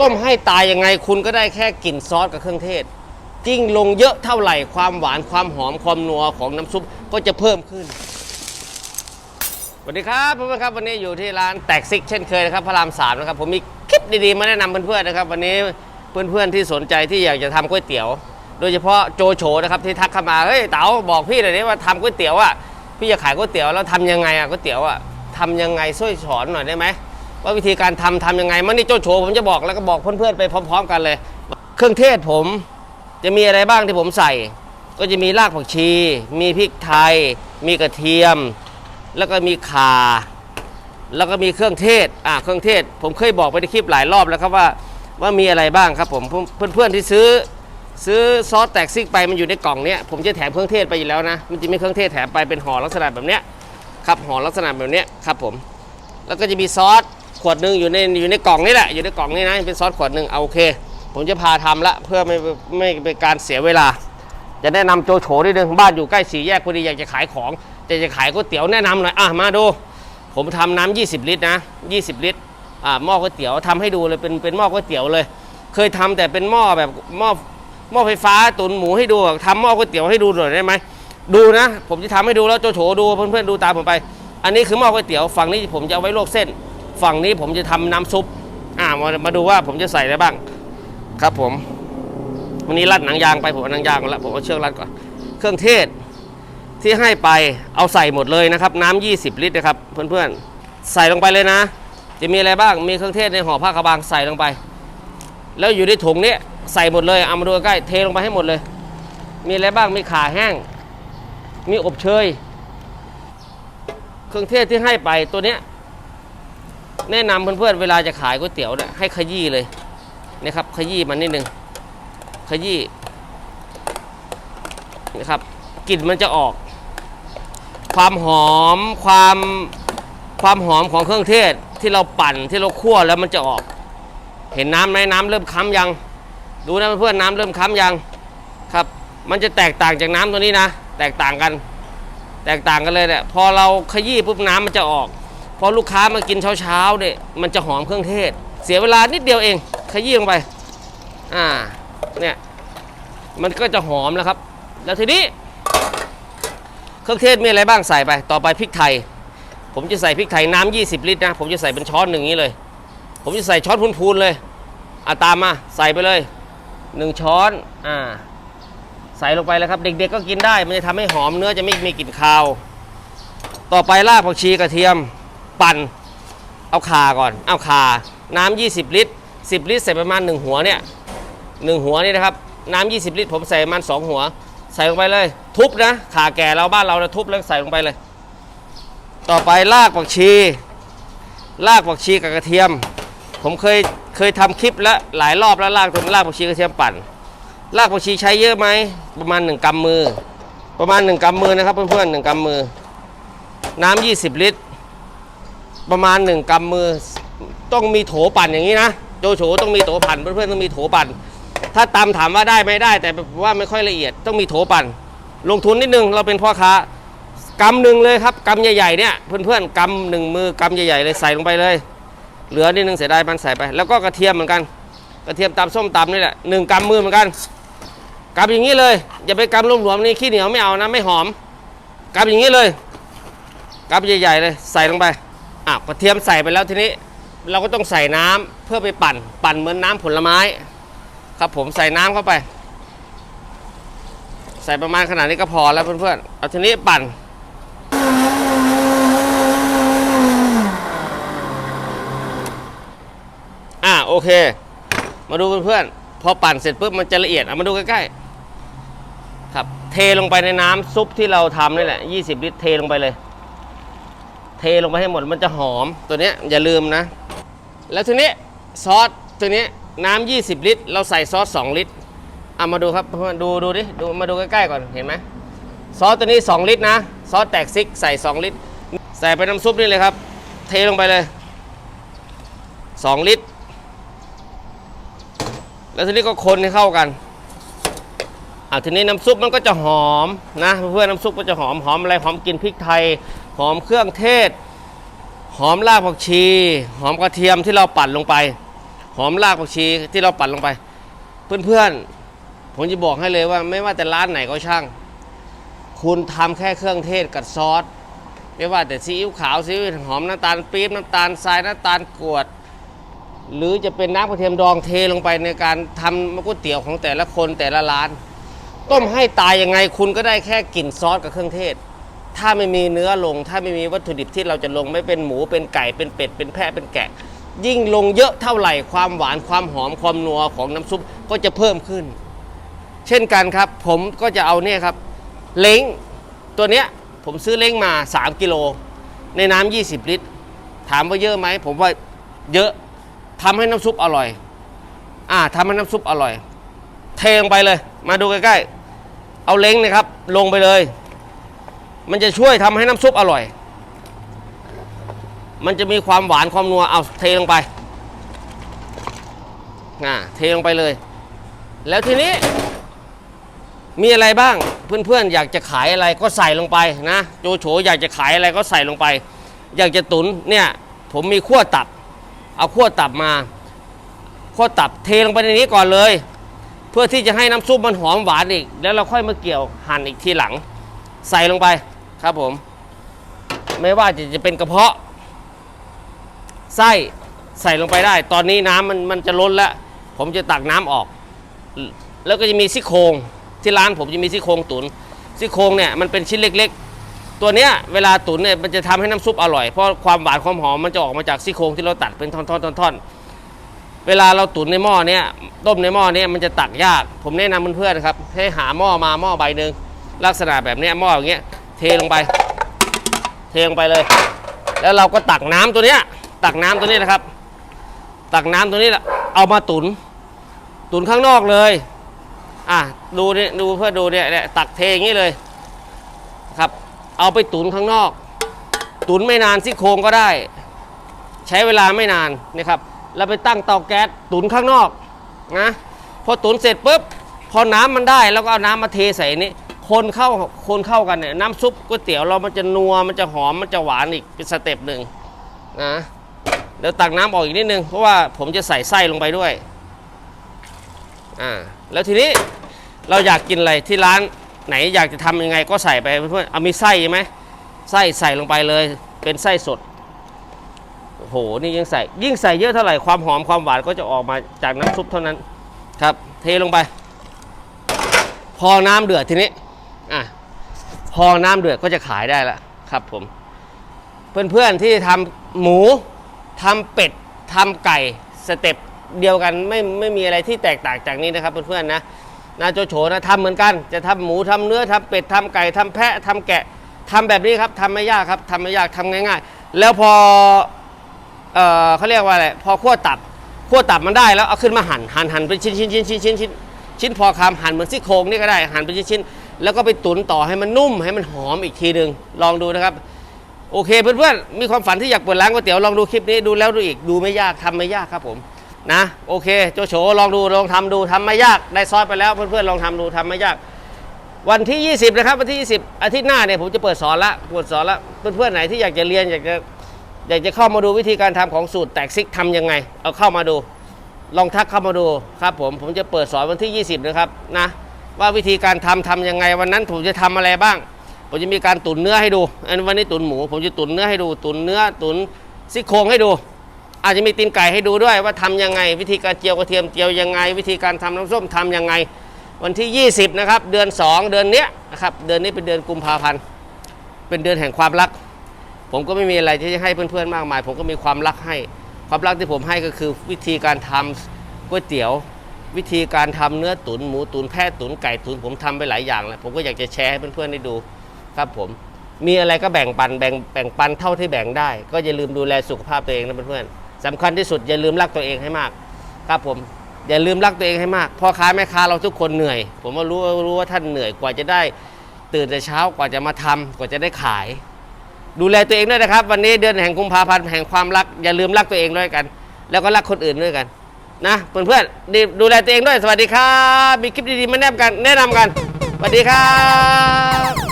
ต้มให้ตายยังไงคุณก็ได้แค่กลิ่นซอสกับเครื่องเทศจิ้งลงเยอะเท่าไหร่ความหวานความหอมความนัวของน้ำซุปก็จะเพิ่มขึ้นสวัสดีครับเพื่อนๆครับวันนี้อยู่ที่ร้านแตกซิกเช่นเคยนะครับพระรามสามนะครับผมมีคลิปดีๆมาแนะนำเพื่อนๆนะครับ วันนี้เพื่อนๆที่สนใจที่อยากจะทำก๋วยเตี๋ยว โดยเฉพาะโจโฉนะครับที่ทักเข้ามาเฮ้ยเต๋าบอกพี่หน่อยดิว่าทำก๋วยเตี๋ยวอะพี่จะขายก๋วยเตี๋ยวแล้วทำยังไงอะก๋วยเตี๋ยวอะทำยังไงช่วยสอนหน่อยได้ไหม ว่าวิธีการทำทำยังไงมันนี่โจโฉผมจะบอกแล้วก็บอกเพื่อนๆไปพร้อม ๆ กันเลย เครื่องเทศผมจะมีอะไรบ้างที่ผมใส่ ก็จะมีรากผักชี มีพริกไทย มีกระเทียม แล้วก็มีข่า แล้วก็มีเครื่องเทศอ่าเครื่องเทศ ผมเคยบอกไปในคลิปหลายรอบแล้วครับว่าว่ามีอะไรบ้างครับผมเพื่อนเพื่อนๆที่ซื้อซื้อซอสแตกซิกไปมันอยู่ในกล่องเนี้ยผมจะแถมเครื่องเทศไปอยู่แล้วนะมันจะมีเครื่องเทศแถมไปเป็นห่อลักษณะแบบเนี้ยครับห่อลักษณะแบบเนี้ยครับผมแล้วก็จะมีซอส ขวดหนึ่งอยู่ในอยู่ในกล่องนี่แหละอยู่ในกล่องนี้นะเป็นซอสขวดหนึ่งเอาโอเค ผมจะพาทำละเพื่อไม่ไม่เป็นการเสียเวลา จะแนะนำโจโฉนิดนึงบ้านอยู่ใกล้สี่แยกพอดีอยากจะขายของจะจะขายก๋วยเตี๋ยวแนะนำหน่อยอะมาดู ผมทำน้ำ20 ลิตรนะ20 ลิตรอ่าหม้อก๋วยเตี๋ยวทำให้ดูเลยเป็นเป็นหม้อก๋วยเตี๋ยวเลย เคยทำแต่เป็นหม้อแบบหม้อหม้อไฟฟ้าตุ๋นหมูให้ดูทำหม้อก๋วยเตี๋ยวให้ดูหน่อยได้ไหมดูนะ ผมจะทำให้ดูแล้วโจโฉดูเพื่อนๆดูตามผมไป อันนี้คือหม้อก๋วยเตี๋ยวฝั่งนี้ผมจะเอาไว้ลวกเส้น ฝั่งนี้ผมจะทำน้ำซุป อ่ามามาดูว่าผมจะใส่อะไรบ้าง ครับผม วันนี้รัดหนังยางไปผมเอาหนังยางก่อนละผมเอาเชือกรัดก่อน เครื่องเทศที่ให้ไปเอาใส่หมดเลยนะครับ น้ำ20 ลิตรนะครับ เพื่อนๆ ใส่ลงไปเลยนะ จะมีอะไรบ้าง มีเครื่องเทศในห่อผ้ากระบางใส่ลงไป แล้วอยู่ในถุงนี้ใส่หมดเลยเอามาดูใกล้เทลงไปให้หมดเลย มีอะไรบ้างมีขาแห้ง มีอบเชย เครื่องเทศที่ให้ไปตัวเนี้ย แนะนำเพื่อนๆเวลาจะขายก๋วยเตี๋ยวเนี่ยให้ขยี้เลยนะครับขยี้มันนิดนึงขยี้นะครับกลิ่นมันจะออก ความหอมความความหอมของเครื่องเทศที่เราปั่นที่เราคั่วแล้วมันจะออก เห็นน้ำไหมน้ำเริ่มค้ำยัง ดูนะเพื่อนๆน้ำเริ่มค้ำยังครับ มันจะแตกต่างจากน้ำตัวนี้นะ แตกต่างกัน แตกต่างกันเลยเนี่ยพอเราขยี้ปุ๊บน้ำมันจะออก พอลูกค้ามากินเช้าๆเนี่ยมันจะหอมเครื่องเทศ เสียเวลานิดเดียวเองขยี้ลงไปอ่าเนี่ยมันก็จะหอมแล้วครับ แล้วทีนี้ เครื่องเทศมีอะไรบ้างใส่ไป ต่อไปพริกไทย ผมจะใส่พริกไทยน้ำ20 ลิตรนะ ผมจะใส่เป็นช้อนหนึ่งนี้เลย ผมจะใส่ช้อนพูนๆเลยอะตามมาใส่ไปเลยหนึ่งช้อนอ่าใส่ลงไปเลยครับ เด็กๆก็กินได้ มันจะทำให้หอมเนื้อจะไม่มีกลิ่นคาว ต่อไปรากผักชีกระเทียม ปั่นเอาข่าก่อน เอาข่าน้ำ20 ลิตร 10 ลิตรใส่ประมาณ 1 หัวเนี่ยหนึ่งหัวนี่นะครับน้ำ20 ลิตร ผมใส่ประมันสองหัว ใส่ลงไปเลย ทุบนะขาแก่เราบ้านเราเราทุบแล้วใส่ลงไปเลย ต่อไปรากผักชีรากผักชีกับกระเทียม ผมเคยเคยทำคลิปแล้วหลายรอบแล้วรากตรงรากผักชีกระเทียมปั่นรากผักชีใช้เยอะไหมประมาณ 1กำมือ ประมาณ 1กำมือนะครับเพื่อนๆหนึ่งกำมือ น้ำ20 ลิตร ประมาณ 1กำมือต้องมีโถปั่นอย่างนี้นะโจโฉต้องมีโถปั่นเพื่อนๆต้องมีโถปั่นถ้าตำถามว่าได้ไหมได้ แต่ว่าไม่ค่อยละเอียดต้องมีโถปั่นลงทุนนิดนึงเราเป็นพ่อค้ากำหนึ่งเลยครับกำใหญ่ๆเนี่ยเพื่อนๆกำหนึ่งมือกำใหญ่ๆเลยใส่ลงไปเลย เหลือนิดนึงเสียดายมันใส่ไป แล้วก็กระเทียมเหมือนกัน กระเทียมตำส้มตำนี่แหละหนึ่งกำมือเหมือนกันกำอย่างนี้เลย อย่าไปกำรวมๆนี่ขี้เหนียวไม่เอานะไม่หอมกำอย่างนี้เลยกำใหญ่ๆเลยใส่ลงไป อะกระเทียมใส่ไปแล้วทีนี้ เราก็ต้องใส่น้ำเพื่อไปปั่น ปั่นเหมือนน้ำผลไม้ ครับผมใส่น้ำเข้าไป ใส่ประมาณขนาดนี้ก็พอแล้วเพื่อนๆเอาทีนี้ปั่นอ่าโอเค มาดูเพื่อนๆพอปั่นเสร็จปุ๊บมันจะละเอียดเอามาดูใกล้ๆครับเทลงไปในน้ำซุปที่เราทำนี่แหละ 20 ลิตรเทลงไปเลย ทลงไปให้หมดมันจะหอมตัวนี้อย่าลืมนะ แล้วทีนี้ซอสตัวนี้น้ำ20 ลิตร เราใส่ซอส 2 ลิตรเอามาดูครับดูดูดิดูมาดูใกล้ๆก่อนเห็นไหมซอสตัวนี้ 2 ลิตรนะซอสแตกซิกใส่ 2 ลิตร ใส่ไปน้ำซุปนี่เลยครับ เทลงไปเลย 2 ลิตร แล้วทีนี้ก็คนให้เข้ากันอะทีนี้น้ำซุปมันก็จะหอมนะเพื่อนน้ำซุปก็จะหอมหอมอะไรหอมกลิ่นพริกไทย หอมเครื่องเทศ หอมรากผักชี หอมกระเทียมที่เราปั่นลงไป หอมรากผักชีที่เราปั่นลงไป เพื่อนๆ ผมจะบอกให้เลยว่าไม่ว่าแต่ร้านไหนก็ช่าง คุณทำแค่เครื่องเทศกับซอสไม่ว่าแต่ซีอิ๊วขาวซีอิ๊วหอมน้ำตาลปี๊บน้ำตาลทรายน้ำตาลกรวด หรือจะเป็นน้ำกระเทียมดองเทลงไปในการทำก๋วยเตี๋ยวของแต่ละคนแต่ละร้าน ต้มให้ตายยังไงคุณก็ได้แค่กลิ่นซอสกับเครื่องเทศ ถ้าไม่มีเนื้อลง ถ้าไม่มีวัตถุดิบที่เราจะลงไม่เป็นหมูเป็นไก่เป็นเป็ดเป็นแพะเป็นแกะ ยิ่งลงเยอะเท่าไหร่ความหวานความหอมความนัวของน้ำซุปก็จะเพิ่มขึ้น เช่นกันครับ ผมก็จะเอาเนี่ยครับเล้งตัวเนี้ยผมซื้อเล้งมา 3 กิโล ในน้ำ20 ลิตร ถามว่าเยอะไหมผมว่าเยอะทำให้น้ำซุปอร่อย อ่าทำให้น้ำซุปอร่อย เทลงไปเลย มาดูใกล้ๆ เอาเล้งนะครับ ลงไปเลย มันจะช่วยทำให้น้ำซุปอร่อย มันจะมีความหวานความนัว เอาเทลงไปอ่าเทลงไปเลย แล้วทีนี้ มีอะไรบ้าง เพื่อนๆ อยากจะขายอะไรก็ใส่ลงไปนะโจโฉอยากจะขายอะไรก็ใส่ลงไป อยากจะตุนเนี่ย ผมมีขั้วตับ เอาขั้วตับมาขั้วตับเทลงไปในนี้ก่อนเลย เพื่อที่จะให้น้ำซุปมันหอมหวานอีก แล้วเราค่อยมาเกี่ยวหั่นอีกทีหลัง ใส่ลงไป ครับผม ไม่ว่าจะจะเป็นกระเพาะ ไส้ใส่ลงไปได้ ตอนนี้น้ำมันมันจะล้นแล้ว ผมจะตักน้ำออก แล้วก็จะมีซี่โครงที่ร้านผมจะมีซี่โครงตุนซี่โครงเนี่ยมันเป็นชิ้นเล็ก ๆ ตัวเนี้ยเวลาตุนเนี่ยมันจะทำให้น้ำซุปอร่อยเพราะความหวานความหอมมันจะออกมาจากซี่โครงที่เราตัดเป็นท่อนๆๆๆเวลาเราตุนในหม้อเนี่ยต้มในหม้อเนี่ยมันจะตักยาก ผมแนะนำเพื่อนๆนะครับให้หาหม้อมาหม้อใบหนึ่งลักษณะแบบเนี้ยหม้ออย่างเงี้ย เทลงไป เทลงไปเลย แล้วเราก็ตักน้ำตัวเนี้ย ตักน้ำตัวนี้นะครับ ตักน้ำตัวนี้แหละเอามาตุน ตุนข้างนอกเลย อะดูนี่ดูเพื่อดูเนี่ยเนี่ยตักเทอย่างนี้เลยครับ เอาไปตุนข้างนอก ตุนไม่นานซี่โครงก็ได้ ใช้เวลาไม่นานนะครับ แล้วไปตั้งเตาแก๊สตุนข้างนอกนะพอตุนเสร็จปุ๊บพอน้ำมันได้แล้วก็เอาน้ำมาเทใส่นี้ คนเข้าคนเข้ากันเนี่ยน้ำซุปก๋วยเตี๋ยวเรามันจะนัวมันจะหอมมันจะหวานอีกเป็นสเต็ปหนึ่งนะเดี๋ยวตักน้ำออกอีกนิดนึงเพราะว่าผมจะใส่ไส้ลงไปด้วยอ่าแล้วทีนี้เราอยากกินอะไรที่ร้านไหนอยากจะทำยังไงก็ใส่ไปเพื่อนเอามีไส้ใช่ไหมไส้ใส่ลงไปเลย เป็นไส้สดโอ้โหนี่ยิ่งใส่ ยิ่งใส่เยอะเท่าไหร่ความหอมความหวานก็จะออกมาจากน้ำซุปเท่านั้นครับ เทลงไป พอน้ำเดือดทีนี้ อะพอน้ำเดือดก็จะขายได้แล้วครับผม เพื่อนๆที่ทำหมูทำเป็ดทำไก่สเต็ปเดียวกันไม่ไม่มีอะไรที่แตกต่างจากนี้นะครับเพื่อนๆนะนาโจโฉนะทำเหมือนกัน จะทำหมูทำเนื้อทำเป็ดทำไก่ทำแพะทำแกะทำแบบนี้ครับทำไม่ยากครับทำไม่ยากทำง่าย ๆ แล้วพอเออเขาเรียกว่าอะไรพอขั้วตับขั้วตับมันได้แล้วเอาขึ้นมาหั่นหั่นหั่นเป็นชิ้นชิ้นชิ้นชิ้นชิ้นชิ้นชิ้นพอคำหั่นเหมือนซี่โครงนี่ก็ได้หั่นเป็นชิ้นชิ้น แล้วก็ไปตุ๋นต่อให้มันนุ่มให้มันหอมอีกทีหนึ่งลองดูนะครับ โอเคเพื่อนๆมีความฝันที่อยากเปิดร้านก๋วยเตี๋ยวลองดูคลิปนี้ดูแล้วดูอีกดูไม่ยากทำไม่ยากครับผมนะโอเคโจโฉลองดูลองทำดูทำไม่ยากได้ซอสไปแล้วเพื่อนๆลองทำดูทำไม่ยาก วันที่ 20 นะครับ วันที่ 20 อาทิตย์หน้าเนี่ยผมจะเปิดสอนละเปิดสอนละเพื่อนๆไหนที่อยากจะเรียนอยากจะอยากจะเข้ามาดูวิธีการทำของสูตรแตกซิกทำยังไง เอาเข้ามาดู ลองทักเข้ามาดูครับผมผมจะเปิดสอนวันที่ 20 นะครับนะ ว่าวิธีการทำทำยังไงวันนั้นผมจะทำอะไรบ้าง ผมจะมีการตุ๋นเนื้อให้ดูอันวันนี้ตุ๋นหมู ผมจะตุ๋นเนื้อให้ดู ตุ๋นเนื้อตุ๋นซี่โครงให้ดู อาจจะมีตีนไก่ให้ดูด้วยว่าทำยังไง วิธีการเจียวกระเทียมเจียวยังไง วิธีการทำน้ำส้มทำยังไง วันที่ 20นะครับเดือน 2 เดือนเนี้ยนะครับเดือนนี้เป็นเดือนกุมภาพันธ์เป็นเดือนแห่งความรัก ผมก็ไม่มีอะไรที่จะให้เพื่อนๆมากมาย ผมก็มีความรักให้ ความรักที่ผมให้ก็คือวิธีการทำก๋วยเตี๋ยว วิธีการทำเนื้อตุนหมูตุนแพะตุนไก่ตุนผมทำไปหลายอย่างแล้วผมก็อยากจะแชร์ให้เพื่อนๆได้ดูครับผม มีอะไรก็แบ่งปันแบ่งแบ่งปันเท่าที่แบ่งได้ ก็อย่าลืมดูแลสุขภาพตัวเองนะเพื่อนๆสำคัญที่สุดอย่าลืมรักตัวเองให้มาก ครับผมอย่าลืมรักตัวเองให้มากพ่อค้าแม่ค้าเราทุกคนเหนื่อย ผมว่ารู้รู้ว่าท่านเหนื่อยกว่าจะได้ ตื่นแต่เช้ากว่าจะมาทำกว่าจะได้ขาย ดูแลตัวเองด้วยนะครับ วันนี้เดือนแห่งกุมภาพันธ์แห่งความรักอย่าลืมรักตัวเองด้วยกัน แล้วก็รักคนอื่นด้วยกัน นะเพื่อนเพื่อนดูแลตัวเองด้วยสวัสดีครับ มีคลิปดีๆมาแนะนำกันแนะนำกันสวัสดีครับ